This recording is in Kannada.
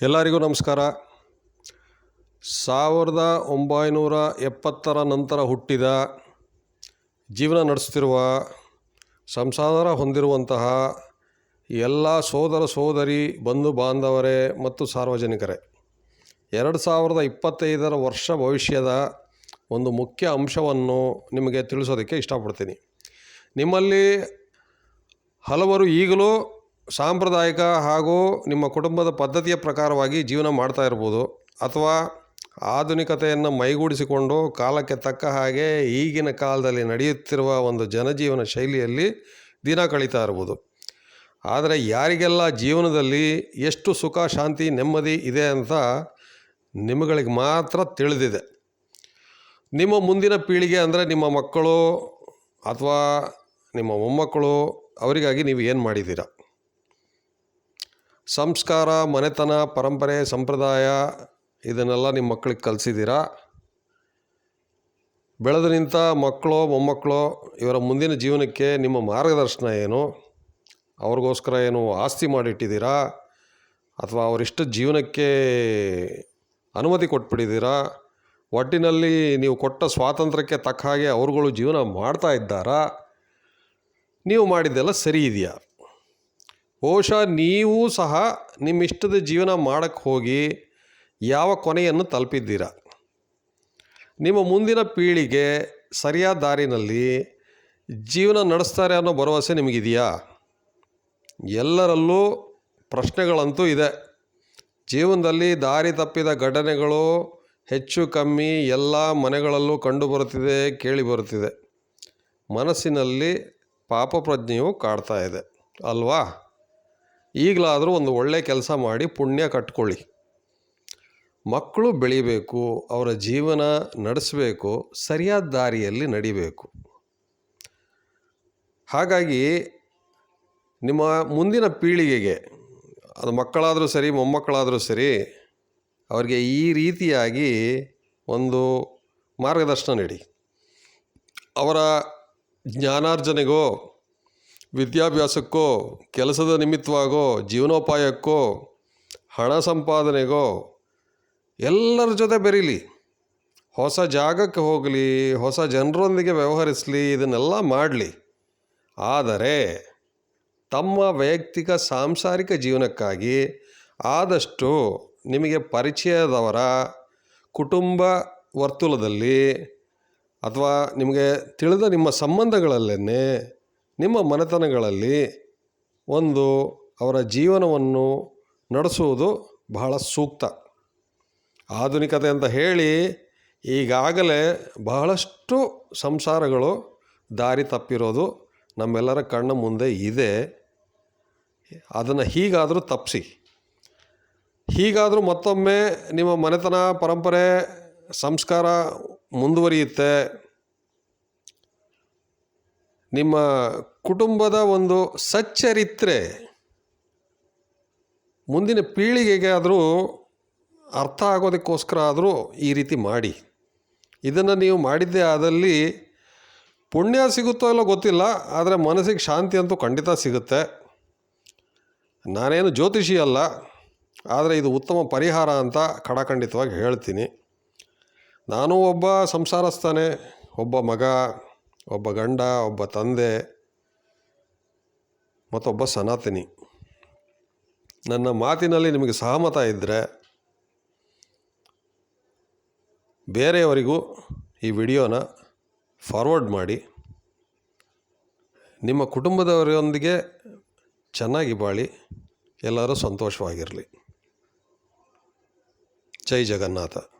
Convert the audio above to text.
ಎಲ್ಲರಿಗೂ ನಮಸ್ಕಾರ. ಸಾವಿರದ ಒಂಬೈನೂರ ಎಪ್ಪತ್ತರ ನಂತರ ಹುಟ್ಟಿದ ಜೀವನ ನಡೆಸ್ತಿರುವ ಸಂಸಾರ ಹೊಂದಿರುವಂತಹ ಎಲ್ಲ ಸೋದರ ಸೋದರಿ, ಬಂಧು ಬಾಂಧವರೇ ಮತ್ತು ಸಾರ್ವಜನಿಕರೇ, ಎರಡು ಸಾವಿರದ ಇಪ್ಪತ್ತೈದರ ವರ್ಷ ಭವಿಷ್ಯದ ಒಂದು ಮುಖ್ಯ ಅಂಶವನ್ನು ನಿಮಗೆ ತಿಳಿಸೋದಕ್ಕೆ ಇಷ್ಟಪಡ್ತೀನಿ. ನಿಮ್ಮಲ್ಲಿ ಹಲವರು ಈಗಲೂ ಸಾಂಪ್ರದಾಯಿಕ ಹಾಗೂ ನಿಮ್ಮ ಕುಟುಂಬದ ಪದ್ಧತಿಯ ಪ್ರಕಾರವಾಗಿ ಜೀವನ ಮಾಡ್ತಾ ಇರ್ಬೋದು. ಅಥವಾ ಆಧುನಿಕತೆಯನ್ನು ಮೈಗೂಡಿಸಿಕೊಂಡು ಕಾಲಕ್ಕೆ ತಕ್ಕ ಹಾಗೆ ಈಗಿನ ಕಾಲದಲ್ಲಿ ನಡೆಯುತ್ತಿರುವ ಒಂದು ಜನಜೀವನ ಶೈಲಿಯಲ್ಲಿ ದಿನ ಕಳೀತಾ ಇರ್ಬೋದು. ಆದರೆ ಯಾರಿಗೆಲ್ಲ ಜೀವನದಲ್ಲಿ ಎಷ್ಟು ಸುಖ, ಶಾಂತಿ, ನೆಮ್ಮದಿ ಇದೆ ಅಂತ ನಿಮಗಳಿಗೆ ಮಾತ್ರ ತಿಳಿದಿದೆ. ನಿಮ್ಮ ಮುಂದಿನ ಪೀಳಿಗೆ ಅಂದರೆ ನಿಮ್ಮ ಮಕ್ಕಳು ಅಥವಾ ನಿಮ್ಮ ಮೊಮ್ಮಕ್ಕಳು ಅವರಿಗಾಗಿ ನೀವು ಏನು ಮಾಡಿದ್ದೀರಾ? ಸಂಸ್ಕಾರ, ಮನೆತನ, ಪರಂಪರೆ, ಸಂಪ್ರದಾಯ ಇದನ್ನೆಲ್ಲ ನಿಮ್ಮ ಮಕ್ಕಳಿಗೆ ಕಲಿಸಿದ್ದೀರಾ ಬೆಳೆದು ನಿಂತ ಮಕ್ಕಳು, ಮೊಮ್ಮಕ್ಕಳು, ಇವರ ಮುಂದಿನ ಜೀವನಕ್ಕೆ ನಿಮ್ಮ ಮಾರ್ಗದರ್ಶನ ಏನು? ಅವ್ರಿಗೋಸ್ಕರ ಏನು ಆಸ್ತಿ ಮಾಡಿಟ್ಟಿದ್ದೀರಾ ಅಥವಾ ಅವರಿಷ್ಟು ಜೀವನಕ್ಕೆ ಅನುಮತಿ ಕೊಟ್ಬಿಟ್ಟಿದ್ದೀರಾ ಒಟ್ಟಿನಲ್ಲಿ ನೀವು ಕೊಟ್ಟ ಸ್ವಾತಂತ್ರ್ಯಕ್ಕೆ ತಕ್ಕ ಹಾಗೆ ಅವರುಗಳು ಜೀವನ ಮಾಡ್ತಾ ಇದ್ದಾರಾ? ನೀವು ಮಾಡಿದ್ದೆಲ್ಲ ಸರಿ ಇದೆಯಾ? ಬಹುಶಃ ನೀವು ಸಹ ನಿಮ್ಮ ಇಷ್ಟದ ಜೀವನ ಮಾಡೋಕ್ಕೆ ಹೋಗಿ ಯಾವ ಕೊನೆಯನ್ನು ತಲುಪಿದ್ದೀರ? ನಿಮ್ಮ ಮುಂದಿನ ಪೀಳಿಗೆ ಸರಿಯಾದ ದಾರಿನಲ್ಲಿ ಜೀವನ ನಡೆಸ್ತಾರೆ ಅನ್ನೋ ಭರವಸೆ ನಿಮಗಿದೆಯಾ? ಎಲ್ಲರಲ್ಲೂ ಪ್ರಶ್ನೆಗಳಂತೂ ಇದೆ. ಜೀವನದಲ್ಲಿ ದಾರಿ ತಪ್ಪಿದ ಘಟನೆಗಳು ಹೆಚ್ಚು ಕಮ್ಮಿ ಎಲ್ಲ ಮನೆಗಳಲ್ಲೂ ಕಂಡುಬರುತ್ತಿದೆ ಕೇಳಿ ಬರುತ್ತಿದೆ ಮನಸ್ಸಿನಲ್ಲಿ ಪಾಪ ಪ್ರಜ್ಞೆಯು ಕಾಡ್ತಾ ಇದೆ. ಅಲ್ವಾ? ಈಗಲಾದರೂ ಒಂದು ಒಳ್ಳೆಯ ಕೆಲಸ ಮಾಡಿ ಪುಣ್ಯ ಕಟ್ಕೊಳ್ಳಿ. ಮಕ್ಕಳು ಬೆಳಿಬೇಕು, ಅವರ ಜೀವನ ನಡೆಸಬೇಕು, ಸರಿಯಾದ ದಾರಿಯಲ್ಲಿ ನಡಿಬೇಕು. ಹಾಗಾಗಿ ನಿಮ್ಮ ಮುಂದಿನ ಪೀಳಿಗೆಗೆ, ಅದು ಮಕ್ಕಳಾದರೂ ಸರಿ, ಮೊಮ್ಮಕ್ಕಳಾದರೂ ಸರಿ, ಅವರಿಗೆ ಈ ರೀತಿಯಾಗಿ ಒಂದು ಮಾರ್ಗದರ್ಶನ ನೀಡಿ. ಅವರ ಜ್ಞಾನಾರ್ಜನೆಗೋ ವಿದ್ಯಾಭ್ಯಾಸಕ್ಕೋ, ಕೆಲಸದ ನಿಮಿತ್ತವಾಗೋ, ಜೀವನೋಪಾಯಕ್ಕೋ, ಹಣ ಸಂಪಾದನೆಗೋ, ಎಲ್ಲರ ಜೊತೆ ಬೆರೀಲಿ. ಹೊಸ ಜಾಗಕ್ಕೆ ಹೋಗಲಿ, ಹೊಸ ಜನರೊಂದಿಗೆ ವ್ಯವಹರಿಸಲಿ, ಇದನ್ನೆಲ್ಲ ಮಾಡಲಿ. ಆದರೆ, ತಮ್ಮ ವೈಯಕ್ತಿಕ ಸಾಂಸಾರಿಕ ಜೀವನಕ್ಕಾಗಿ ಆದಷ್ಟು ನಿಮಗೆ ಪರಿಚಯದವರ ಕುಟುಂಬ ವರ್ತುಲದಲ್ಲಿ ಅಥವಾ ನಿಮಗೆ ತಿಳಿದ ನಿಮ್ಮ ಸಂಬಂಧಗಳಲ್ಲೇ ನಿಮ್ಮ ಮನೆತನಗಳಲ್ಲಿ ಒಂದು ಅವರ ಜೀವನವನ್ನು ನಡೆಸುವುದು ಬಹಳ ಸೂಕ್ತ. ಆಧುನಿಕತೆ ಅಂತ ಹೇಳಿ ಈಗಾಗಲೇ ಬಹಳಷ್ಟು ಸಂಸಾರಗಳು ದಾರಿ ತಪ್ಪಿರೋದು ನಮ್ಮೆಲ್ಲರ ಕಣ್ಣ ಮುಂದೆ ಇದೆ. ಅದನ್ನು ಹೀಗಾದರೂ ತಪ್ಪಿಸಿ ಹೀಗಾದರೂ ಮತ್ತೊಮ್ಮೆ ನಿಮ್ಮ ಮನೆತನ, ಪರಂಪರೆ, ಸಂಸ್ಕಾರ ಮುಂದುವರಿಯುತ್ತೆ. ನಿಮ್ಮ ಕುಟುಂಬದ ಒಂದು ಸಚ್ಚರಿತ್ರೆ, ಮುಂದಿನ ಪೀಳಿಗೆಗೆ ಆದರೂ ಅರ್ಥ ಆಗೋದಕ್ಕೋಸ್ಕರ ಆದರೂ ಈ ರೀತಿ ಮಾಡಿ. ಇದನ್ನು ನೀವು ಮಾಡಿದ್ದೇ ಆದಲ್ಲಿ ಪುಣ್ಯ ಸಿಗುತ್ತೋ ಇಲ್ಲೋ ಗೊತ್ತಿಲ್ಲ, ಆದರೆ ಮನಸ್ಸಿಗೆ ಶಾಂತಿ ಅಂತೂ ಖಂಡಿತ ಸಿಗುತ್ತೆ. ನಾನೇನು ಜ್ಯೋತಿಷಿ ಅಲ್ಲ, ಆದರೆ ಇದು ಉತ್ತಮ ಪರಿಹಾರ ಅಂತ ಖಡಾಖಂಡಿತವಾಗಿ ಹೇಳ್ತೀನಿ. ನಾನು ಒಬ್ಬ ಸಂಸಾರಸ್ಥನೇ, ಒಬ್ಬ ಮಗ ಒಬ್ಬ ಗಂಡ, ಒಬ್ಬ ತಂದೆ, ಮತ್ತೊಬ್ಬ ಸನಾತನಿ. ನನ್ನ ಮಾತಿನಲ್ಲಿ ನಿಮಗೆ ಸಹಮತ ಇದ್ದರೆ ಬೇರೆಯವರಿಗೂ ಈ ವಿಡಿಯೋನ ಫಾರ್ವರ್ಡ್ ಮಾಡಿ. ನಿಮ್ಮ ಕುಟುಂಬದವರೊಂದಿಗೆ ಚೆನ್ನಾಗಿ ಬಾಳಿ. ಎಲ್ಲರೂ ಸಂತೋಷವಾಗಿರಲಿ. ಜೈ ಜಗನ್ನಾಥ.